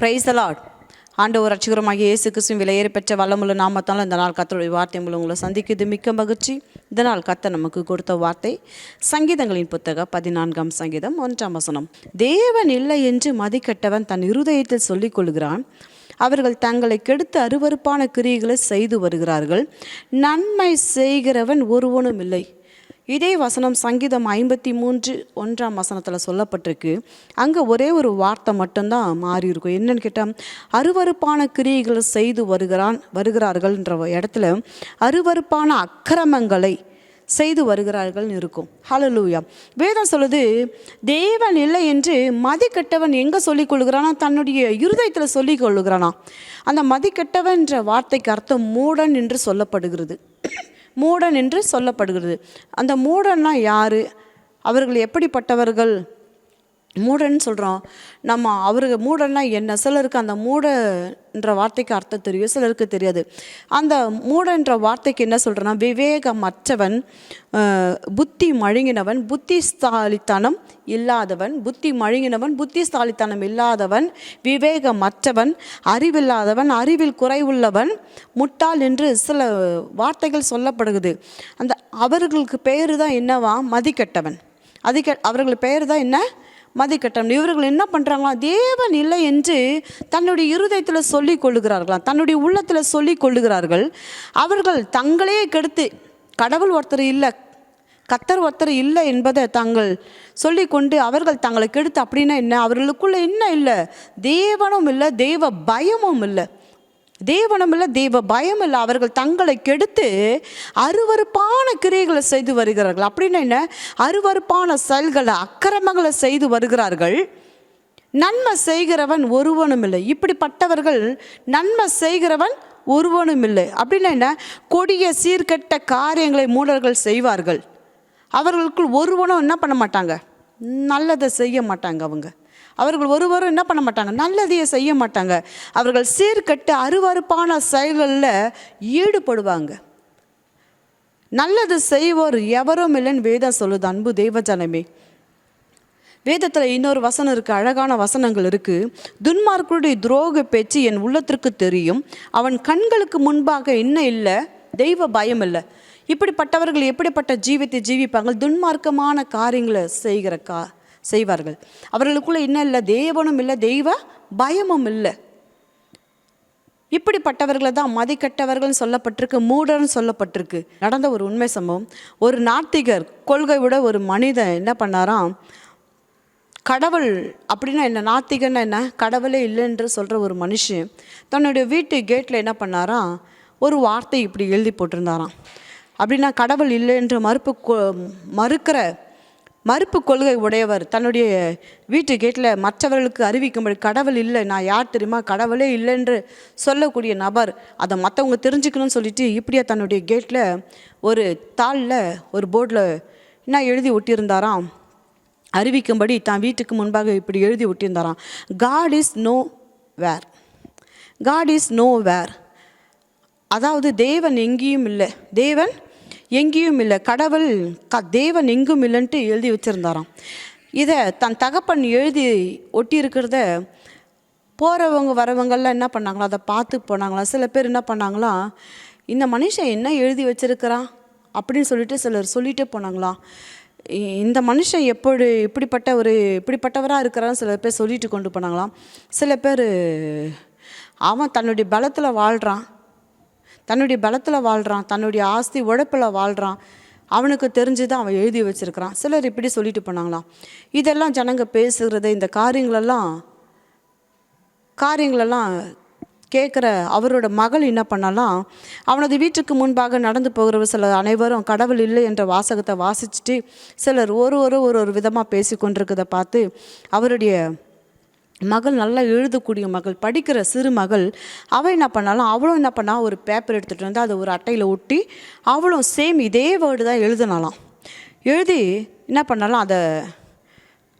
Price Lord ஆண்டவர் ரட்சகரமாகிய இயேசு கிறிஸ்துவின் விலையேறி பெற்ற வல்லமுள்ள நாமத்தால் இந்த நாள் கத்தருடைய வார்த்தை மூலம் உங்களை சந்திக்குது. மிக்க மகிழ்ச்சி. இந்த நாள் கத்த நமக்கு கொடுத்த வார்த்தை. சங்கீதங்களின் புத்தகம் பதினான்காம் சங்கீதம் ஒன்றாம் வசனம். தேவன் இல்லை என்று மதிக்கட்டவன் தன் இருதயத்தில் சொல்லிக் கொள்கிறான். அவர்கள் தங்களை கெடுத்து அருவருப்பான கிரியைகளை செய்து வருகிறார்கள். நன்மை செய்கிறவன் ஒருவனும் இல்லை. இதே வசனம் சங்கீதம் ஐம்பத்தி மூன்று ஒன்றாம் வசனத்தில் சொல்லப்பட்டிருக்கு. அங்கே ஒரே ஒரு வார்த்தை மட்டும்தான் மாறி இருக்கும். என்னன்னு கேட்டால் அருவருப்பான கிரியைகள் செய்து வருகிறான் வருகிறார்கள்ன்ற இடத்துல அருவருப்பான அக்கிரமங்களை செய்து வருகிறார்கள்னு இருக்கும். ஹலலூயா வேதம் சொல்லுது தேவன் இல்லை என்று மதிக்கெட்டவன் எங்கே சொல்லிக் கொள்கிறானா தன்னுடைய இருதயத்தில் சொல்லிக் கொள்ளுகிறானா? அந்த மதிக்கெட்டவன்ற வார்த்தைக்கு அர்த்தம் மூடன் என்று சொல்லப்படுகிறது. மூடன் என்று சொல்லப்படுகிறது. அந்த மூடன்னா யார்? அவர்கள் எப்படிப்பட்டவர்கள்? மூடன்னு சொல்கிறோம் நம்ம அவருக்கு மூடன்னா என்ன? சிலருக்கு அந்த மூடன்ற வார்த்தைக்கு அர்த்தம் தெரியும் சிலருக்கு தெரியாது. அந்த மூடன்ற வார்த்தைக்கு என்ன சொல்கிறேன்னா விவேகமற்றவன் அஹ், புத்தி மழுங்கினவன் புத்திஸ்தாலித்தனம் இல்லாதவன் புத்தி மழுங்கினவன் புத்திஸ்தாலித்தனம் இல்லாதவன் விவேகமற்றவன் அறிவில்லாதவன் அறிவில் குறைவுள்ளவன் முட்டாள் என்று சில வார்த்தைகள் சொல்லப்படுகிறது. அந்த அவர்களுக்கு பேர் தான் என்னவா? மதிக்கெட்டவன் அதிக அவர்கள் பெயர் தான் என்ன? மதிக்கட்டம். இவர்கள் என்ன பண்ணுறாங்களா தேவன் இல்லை என்று தன்னுடைய இருதயத்தில் சொல்லிக் கொள்ளுகிறார்களாம். தன்னுடைய உள்ளத்தில் சொல்லிக் கொள்ளுகிறார்கள். அவர்கள் தங்களே கெடுத்து கடவுள் ஒருத்தர் இல்லை கத்தர் ஒருத்தர் இல்லை என்பதை தாங்கள் சொல்லிக்கொண்டு அவர்கள் தங்களை கெடுத்து அப்படின்னா என்ன? அவர்களுக்குள்ள என்ன இல்லை? தேவனும் இல்லை தெய்வ பயமும் இல்லை. தேவனமில்லை தெய்வ பயம் இல்லை அவர்கள் தங்களை கெடுத்து அருவருப்பான கிரியைகளை செய்து வருகிறார்கள். அப்படின்னு என்ன? அருவருப்பான செயல்களை அக்கிரமங்களை செய்து வருகிறார்கள். நன்மை செய்கிறவன் ஒருவனும் இல்லை. இப்படிப்பட்டவர்கள் நன்மை செய்கிறவன் ஒருவனும் இல்லை. அப்படின்னா என்ன? கொடிய சீர்கெட்ட காரியங்களை மூடர்கள் செய்வார்கள். அவர்களுக்குள் ஒருவனும் என்ன பண்ண மாட்டாங்க? நல்லதை செய்ய மாட்டாங்க அவங்க. அவர்கள் ஒருவரும் என்ன பண்ண மாட்டாங்க? நல்லதையே செய்ய மாட்டாங்க. அவர்கள் சீர்கட்டு அருவருப்பான செயல்களில் ஈடுபடுவாங்க. நல்லது செய்வோர் எவரும் இல்லைன்னு வேதம் சொல்லுது. அன்பு தெய்வஜனமே வேதத்தில் இன்னொரு வசனம் இருக்குது அழகான வசனங்கள் இருக்குது துன்மார்க்கருடைய துரோக பேச்சு என் உள்ளத்திற்கு தெரியும். அவன் கண்களுக்கு முன்பாக என்ன இல்லை? தெய்வ பயம் இல்லை. இப்படிப்பட்டவர்கள் எப்படிப்பட்ட ஜீவித்தை ஜீவிப்பாங்க துன்மார்க்கமான காரியங்களை செய்கிற கா செய்வார்கள். அவர்களுக்குள்ள என்ன இல்லை தேவனும் இல்லை தெய்வ பயமும் இல்லை. இப்படிப்பட்டவர்களை தான் மதிக்கட்டவர்கள்னு சொல்லப்பட்டிருக்கு மூடர்னு சொல்லப்பட்டிருக்கு. நடந்த ஒரு உண்மை சம்பவம். ஒரு நாத்திகர் கொள்கை விட ஒரு மனிதன் என்ன பண்ணாராம் கடவுள் அப்படின்னா என்ன நாத்திகன்னா என்ன கடவுளே இல்லைன்று சொல்கிற ஒரு மனுஷன் தன்னுடைய வீட்டு கேட்டில் என்ன பண்ணாராம் ஒரு வார்த்தை இப்படி எழுதி போட்டிருந்தாராம். அப்படின்னா கடவுள் இல்லை என்று மறுப்பு கொ- மறுக்கிற மறுப்பு கொள்கை உடையவர் தன்னுடைய வீட்டு கேட்டில் மற்றவர்களுக்கு அறிவிக்கும்படி கடவுள் இல்லை நான் யார் தெரியுமா? கடவுளே இல்லைன்று சொல்லக்கூடிய நபர். அதை மற்றவங்க தெரிஞ்சுக்கணும்னு சொல்லிட்டு இப்படியே தன்னுடைய கேட்டில் ஒரு தாளில் ஒரு போர்டில் என்ன எழுதி ஒட்டியிருந்தாராம்? அறிவிக்கும்படி தான் வீட்டுக்கு முன்பாக இப்படி எழுதி ஒட்டியிருந்தாராம். God is nowhere God is nowhere அதாவது தேவன் எங்கேயும் இல்லை. தேவன் எங்கேயும் இல்லை கடவுள் க தேவன் எங்கும் இல்லைன்ட்டு எழுதி வச்சுருந்தாராம். இதை தன் தகப்பன் எழுதி ஒட்டி இருக்கிறத போகிறவங்க வரவங்கள்லாம் என்ன பண்ணாங்களா? அதை பார்த்து போனாங்களா? சில பேர் என்ன பண்ணாங்களாம் இந்த மனுஷன் என்ன எழுதி வச்சிருக்கிறான்? அப்படின்னு சொல்லிட்டு சிலர் சொல்லிட்டே போனாங்களா? இ- இந்த மனுஷன் எப்படி இப்படிப்பட்ட ஒரு இப்படிப்பட்டவராக இருக்கிறான்னு சில பேர் சொல்லிட்டு கொண்டு போனாங்களாம். சில பேர் அவன் தன்னுடைய பலத்தில் வாழ்கிறான் தன்னுடைய பலத்தில் வாழ்கிறான் தன்னுடைய ஆஸ்தி உழைப்பில் வாழ்கிறான் அவனுக்கு தெரிஞ்சு தான் அவன் எழுதி வச்சிருக்கிறான். சிலர் இப்படி சொல்லிட்டு போனாங்களாம். இதெல்லாம் ஜனங்க பேசுகிறது இந்த காரியங்களெல்லாம் காரியங்களெல்லாம் கேட்குற அவரோட மகள் என்ன பண்ணலாம் அவனது வீட்டுக்கு முன்பாக நடந்து போகிறவர் சில அனைவரும் கடவுள் இல்லை என்ற வாசகத்தை வாசிச்சுட்டு சிலர் ஒரு ஒரு ஒரு ஒரு விதமாக பேசி கொண்டிருக்கிறத பார்த்து அவருடைய மகள் நல்லா எழுதக்கூடிய மகள் படிக்கிற சிறு மகள் அவள் என்ன பண்ணாலும் அவளும் என்ன பண்ணா ஒரு பேப்பர் எடுத்துகிட்டு வந்து அதை ஒரு அட்டையில் ஒட்டி அவளும் சேம் இதே வேர்டு தான் எழுதினாலாம் எழுதி என்ன பண்ணாலும் அதை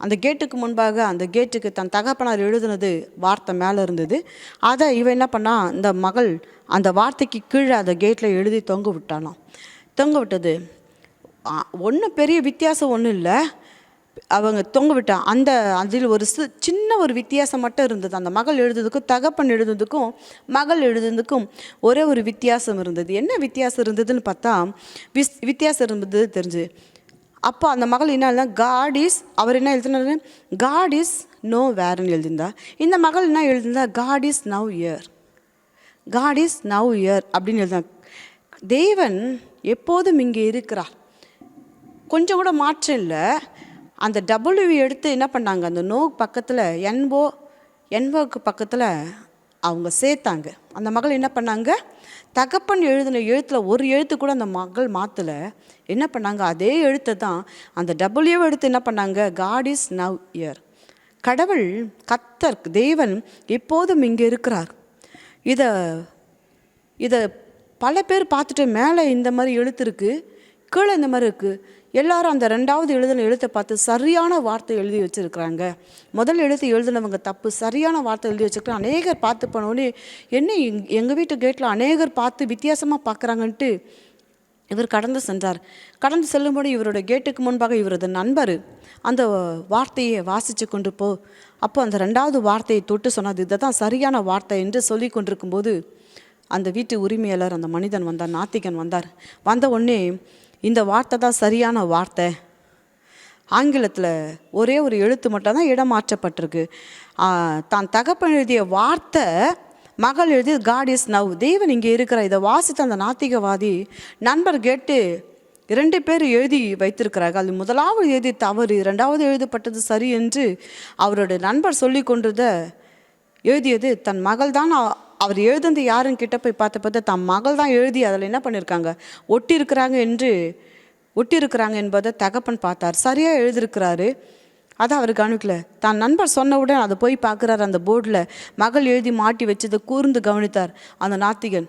அந்த கேட்டுக்கு முன்பாக அந்த கேட்டுக்கு தன் தகப்பனார் எழுதுனது வார்த்தை மேலே இருந்தது. அதை இவன் என்ன பண்ணா இந்த மகள் அந்த வார்த்தைக்கு கீழே அந்த கேட்டில் எழுதி தொங்க விட்டாலாம் தொங்க விட்டது. ஒன்றும் பெரிய வித்தியாசம் ஒன்றும் இல்லை. அவங்க தொங்கவிட்டா அந்த அதில் ஒரு சி சின்ன ஒரு வித்தியாசம் மட்டும் இருந்தது. அந்த மகள் எழுதுறதுக்கும் தகப்பன் எழுதுறதுக்கும் மகள் எழுதுறதுக்கும் ஒரே ஒரு வித்தியாசம் இருந்தது. என்ன வித்தியாசம் இருந்ததுன்னு பார்த்தா விஸ் வித்தியாசம் இருந்தது தெரிஞ்சு. அப்போ அந்த மகள் என்ன காட் இஸ் அவர் என்ன எழுதினாரு? காட் இஸ் நோ வேர்னு எழுதியிருந்தா. இந்த மகள் என்ன எழுதியிருந்தா God is now here God is now here அப்படின்னு எழுதினா தேவன் எப்போதும் இங்கே இருக்கிறார். கொஞ்சம் கூட மாற்றம் இல்லை. அந்த டபுள்யூ எடுத்து என்ன பண்ணாங்க? அந்த நோ பக்கத்தில் என்போ என்ஓக்கு பக்கத்தில் அவங்க சேர்த்தாங்க. அந்த மகள் என்ன பண்ணாங்க? தகப்பன் எழுதின எழுத்தில் ஒரு எழுத்து கூட அந்த மகள் மாற்றலை என்ன பண்ணாங்க? அதே எழுத்தை தான் அந்த டபுள்யூ எடுத்து என்ன பண்ணாங்க? காட் இஸ் நவ் இயர் கடவுள் கத்தர் தேவன் எப்போதும் இங்கே இருக்கிறார். இதை இதை பல பேர் பார்த்துட்டு மேலே இந்த மாதிரி எழுத்து இருக்குது கீழே இந்த மாதிரி இருக்குது எல்லாரும் அந்த ரெண்டாவது எழுதின எழுத்தை பார்த்து சரியான வார்த்தை எழுதி வச்சுருக்குறாங்க. முதல் எழுத்து எழுதினவங்க தப்பு சரியான வார்த்தை எழுதி வச்சுருக்காங்க அநேகர் பார்த்து போனோடனே என்ன எங் எங்கள் வீட்டு கேட்டில் அநேகர் பார்த்து வித்தியாசமாக பார்க்குறாங்கன்ட்டு இவர் கடந்து சென்றார். கடந்து செல்லும்போது இவரோட கேட்டுக்கு முன்பாக இவரது நண்பர் அந்த வார்த்தையை வாசித்து கொண்டு போ. அப்போ அந்த ரெண்டாவது வார்த்தையை தொட்டு சொன்னது இதை தான் சரியான வார்த்தை என்று சொல்லி கொண்டிருக்கும்போது அந்த வீட்டு உரிமையாளர் அந்த மனிதன் வந்தார் நாத்திகன் வந்தார். வந்த உடனே இந்த வார்த்தை தான் சரியான வார்த்தை. ஆங்கிலத்தில் ஒரே ஒரு எழுத்து மட்டும் தான் இடம் மாற்றப்பட்டிருக்கு. தான் தகப்பன் எழுதிய வார்த்தை மகள் எழுதி காட் இஸ் நவ் தேவன் இங்கே இருக்கிற இதை வாசித்த அந்த நாத்திகவாதி நண்பர் கேட்டு இரண்டு பேர் எழுதி வைத்திருக்கிறார்கள். அது முதலாவது எழுதி தவறு இரண்டாவது எழுதப்பட்டது சரி என்று அவரோட நண்பர் சொல்லி கொண்டிருந்த எழுதியது தன் மகள் தான் அவர் எழுதுனது யாருன்னு கிட்ட போய் பார்த்த பார்த்து தம் மகள் தான் எழுதி அதில் என்ன பண்ணியிருக்காங்க ஒட்டியிருக்கிறாங்க என்று ஒட்டியிருக்கிறாங்க என்பதை தகப்பன் பார்த்தார். சரியாக எழுதியிருக்கிறாரு. அதை அவர் கவனிக்கல. தான் நண்பர் சொன்னவுடன் அதை போய் பார்க்குறாரு அந்த போர்டில். மகள் எழுதி மாட்டி வச்சதை கூர்ந்து கவனித்தார் அந்த நாத்திகன்.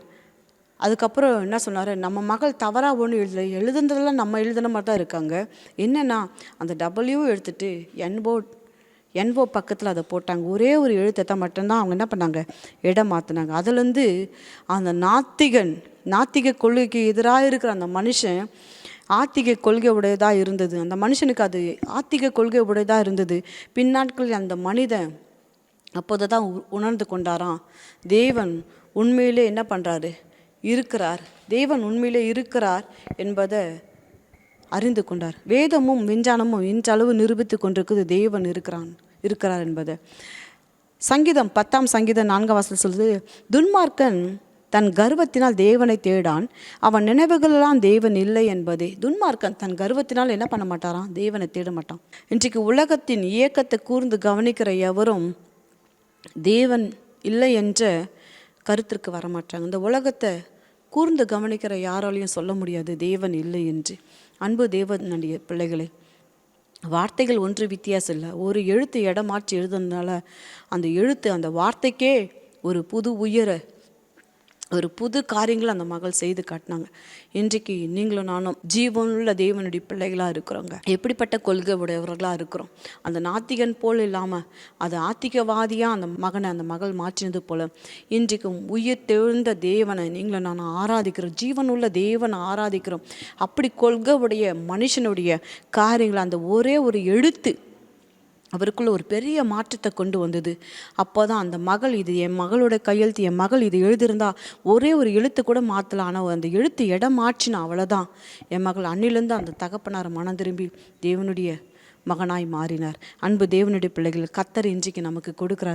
அதுக்கப்புறம் என்ன சொன்னார்? நம்ம மகள் தவறாக ஒன்றும் எழுதலை. எழுதுனதெல்லாம் நம்ம எழுதுன மாதிரி தான் இருக்காங்க. என்னென்னா அந்த டபுள்யூ எடுத்துட்டு போர்ட் என்போ பக்கத்தில் அதை போட்டாங்க. ஒரே ஒரு எழுத்தத்தை மட்டும்தான் அவங்க என்ன பண்ணாங்க? இடம் மாற்றினாங்க அதுலேருந்து அந்த நாத்திகன் நாத்திக கொள்கைக்கு எதிராக இருக்கிற அந்த மனுஷன் ஆத்திக கொள்கை உடையதாக இருந்தது. அந்த மனுஷனுக்கு அது ஆத்திக கொள்கை உடையதாக இருந்தது. பின்னாட்களில் அந்த மனிதன் அப்போது தான் உ- உணர்ந்து கொண்டாராம். தேவன் உண்மையிலே என்ன பண்ணுறாரு இருக்கிறார். தேவன் உண்மையிலே இருக்கிறார் என்பதை அறிந்து கொண்டார். வேதமும் விஞ்ஞானமும் இன்றளவு நிரூபித்து கொண்டிருக்குது. தேவன் இருக்கிறான். இருக்கிறார் என்பது. சங்கீதம் பத்தாம் சங்கீதம் நான்காம் வாசல் சொல்வது துன்மார்க்கன் தன் கர்வத்தினால் தேவனை தேடான் அவன் நினைவுகளெல்லாம் தேவன் இல்லை என்பதே. துன்மார்க்கன் தன் கர்வத்தினால் என்ன பண்ண மாட்டாராம்? தேவனை தேட மாட்டான். இன்றைக்கு உலகத்தின் இயக்கத்தை கூர்ந்து கவனிக்கிற எவரும் தேவன் இல்லை என்ற கருத்திற்கு வரமாட்டாங்க இந்த உலகத்தை கூர்ந்து கவனிக்கிற யாராலையும் சொல்ல முடியாது தேவன் இல்லை என்று. அன்பு தேவனுடைய பிள்ளைகளே வார்த்தைகள் ஒன்று வித்தியாசம் இல்லை. ஒரு எழுத்து இடம் மாற்றி எழுதுனதுனால அந்த எழுத்து அந்த வார்த்தைக்கே ஒரு புது உயர ஒரு புது காரியங்களை அந்த மகள் செய்து காட்டினாங்க. இன்றைக்கு நீங்களும் நானும் ஜீவனுள்ள தேவனுடைய பிள்ளைகளாக இருக்கிறோங்க. எப்படிப்பட்ட கொள்கை உடையவர்களாக இருக்கிறோம். அந்த நாத்திகன் போல் இல்லாமல் அது ஆத்திகவாதியாக அந்த மகனை அந்த மகள் மாற்றினது போல் இன்றைக்கு உயிர் தெழுந்த தேவனை நீங்களும் நான் ஆராதிக்கிறோம். ஜீவனுள்ள தேவனை ஆராதிக்கிறோம். அப்படி கொள்கை உடைய மனுஷனுடைய காரியங்களை அந்த ஒரே ஒரு எழுத்து அவருக்குள்ள ஒரு பெரிய மாற்றத்தை கொண்டு வந்தது. அப்போ தான் அந்த மகள் இது என் மகளோட கையெழுத்து என் மகள் இது எழுதியிருந்தா ஒரே ஒரு எழுத்து கூட மாற்றலாம் ஆனால் அந்த எழுத்து இடம் மாற்றினா அவ்வளோதான் என் மகள் அன்னிலேருந்து அந்த தகப்பனார் மனம் திரும்பி தேவனுடைய மகனாய் மாறினார். அன்பு தேவனுடைய பிள்ளைகள் கத்தர் இன்றைக்கு நமக்கு கொடுக்குற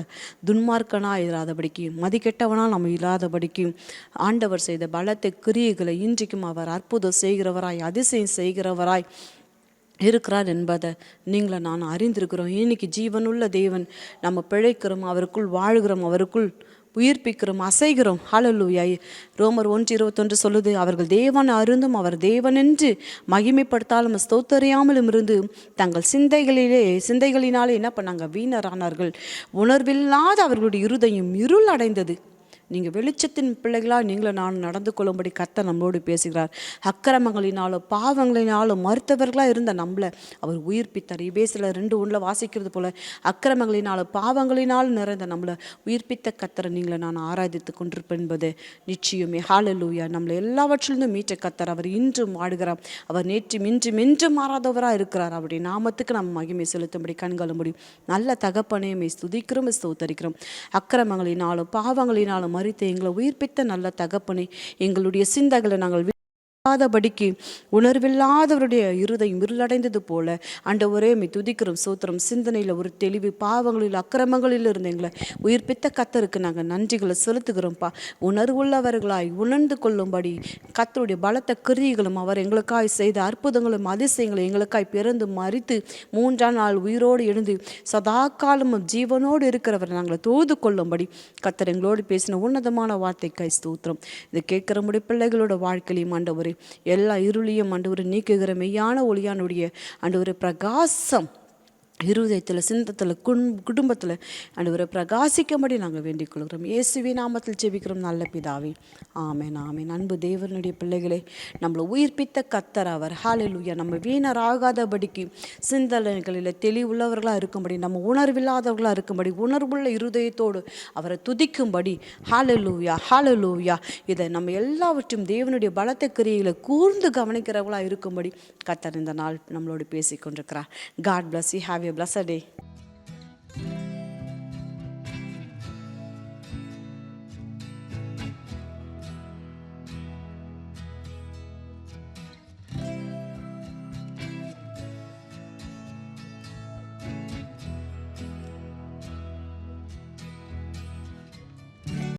துன்மார்க்கனாக இல்லாதபடிக்கு மதிக்கெட்டவனாக நம்ம இல்லாதபடிக்கு ஆண்டவர் செய்த பலத்தை கிரியைகளை இன்றைக்கும் அவர் அற்புதம் செய்கிறவராய் அதிசயம் செய்கிறவராய் இருக்கிறார் என்பதை நீங்களை நான் அறிந்திருக்கிறோம். இன்னைக்கு ஜீவனுள்ள தேவன் நம்ம பிழைக்கிறோம் அவருக்குள் வாழ்கிறோம் அவருக்குள் உயிர்ப்பிக்கிறோம் அசைகிறோம். ஹalleluya ரோமர் ஒன்று இருபத்தொன்று சொல்லுது அவர்கள் தேவன் அருந்தும் அவர் தேவனென்று மகிமைப்படுத்தாலும் ஸ்தோத்தறியாமலும் இருந்து தங்கள் சிந்தைகளிலே சிந்தைகளினாலே என்ன பண்ணாங்க? வீணரானார்கள். உணர்வில்லாத அவர்களுடைய இருதயம் இருள் அடைந்தது நீங்கள் வெளிச்சத்தின் பிள்ளைகளாக நீங்களும் நான் நடந்து கொள்ளும்படி கத்தை நம்மளோடு பேசுகிறார். அக்கிரமங்களினாலும் பாவங்களினாலும் மறுத்தவர்களாக இருந்த நம்மளை அவர் உயிர்ப்பித்தார். இபேசில் ரெண்டு ஒன்றில் வாசிக்கிறது போல் அக்கிரமங்களினாலும் பாவங்களினாலும் நிறைந்த நம்மளை உயிர்ப்பித்த கத்தரை நீங்களை நான் ஆராதித்து கொண்டிருப்பேன் என்பது நிச்சயமே. ஹாலலூயா நம்மளை எல்லாவற்றிலிருந்தும் மீட்ட கத்தர் அவர் இன்றும் ஆடுகிறார் அவர் நேற்று இன்றும் என்றும் மாறாதவராக இருக்கிறார். அவருடைய நாமத்துக்கு நம்ம மகிமை செலுத்தும்படி கண்கொள்ள முடியும் நல்ல தகப்பனையுமே ஸ்துதிக்கிறோம் ஸ்தோத்தரிக்கிறோம். அக்கிரமங்களினாலும் பாவங்களினாலும் மறித்து எங்களை உயிர்ப்பித்த நல்ல தகப்பனை எங்களுடைய சிந்தைகளை நாங்கள் இல்லாதபடிக்கு உணர்வில்லாதவருடைய இருதயம் இருளடைந்தது போல அண்ட மே துதிக்கிறோம் சோத்திரம் சிந்தனையில் ஒரு தெளிவு பாவங்களில் அக்கிரமங்களில் இருந்து எங்களை உயிர்ப்பித்த கத்தருக்கு நாங்கள் நன்றிகளை செலுத்துகிறோம்ப்பா உணர்வுள்ளவர்களாய் உணர்ந்து கொள்ளும்படி கத்தருடைய பலத்த கிரியைகளும் அவர் எங்களுக்காய் செய்த அற்புதங்களும் அதிசயங்களும் எங்களுக்காய் பிறந்து மறித்து மூன்றாம் நாள் உயிரோடு எழுந்து சதா காலமும் ஜீவனோடு இருக்கிறவர் நாங்கள் தோது கொள்ளும்படி கத்தர் எங்களோடு பேசின உன்னதமான வார்த்தைக்காய் ஸ்தோத்திரம். இதை கேட்கிற முடி பிள்ளைகளோட வாழ்க்கையிலையும் ஆண்டவரே எல்லா இருளியும் ஒரு நீக்குகிற மெய்யான ஒளியானுடைய ஆண்டவரை பிரகாசம் இருதயத்தில் சிந்தத்தில் குண் குடும்பத்தில் அன்றுவரை பிரகாசிக்கும்படி நாங்கள் வேண்டிக் கொள்கிறோம் இயேசுவி நாமத்தில் ஜெபிக்கிறோம். நல்ல பிதாவே. ஆமேன் ஆமேன். அன்பு தேவனுடைய பிள்ளைகளே நம்மளை உயிர்ப்பித்த கத்தர் அவர். ஹாலெலுயா நம்ம வீணராகாதபடிக்கு சிந்தனைகளில் தெளிவுள்ளவர்களாக இருக்கும்படி நம்ம உணர்வில்லாதவர்களாக இருக்கும்படி உணர்வுள்ள இருதயத்தோடு அவரை துதிக்கும்படி ஹாலலூயா ஹாலலூயா இதை நம்ம எல்லாவற்றையும் தேவனுடைய பலத்த கிரியைகளை கூர்ந்து கவனிக்கிறவர்களாக இருக்கும்படி கத்தர் இந்த நாள் நம்மளோடு பேசிக்கொண்டிருக்கிறார். God bless you have Blasady.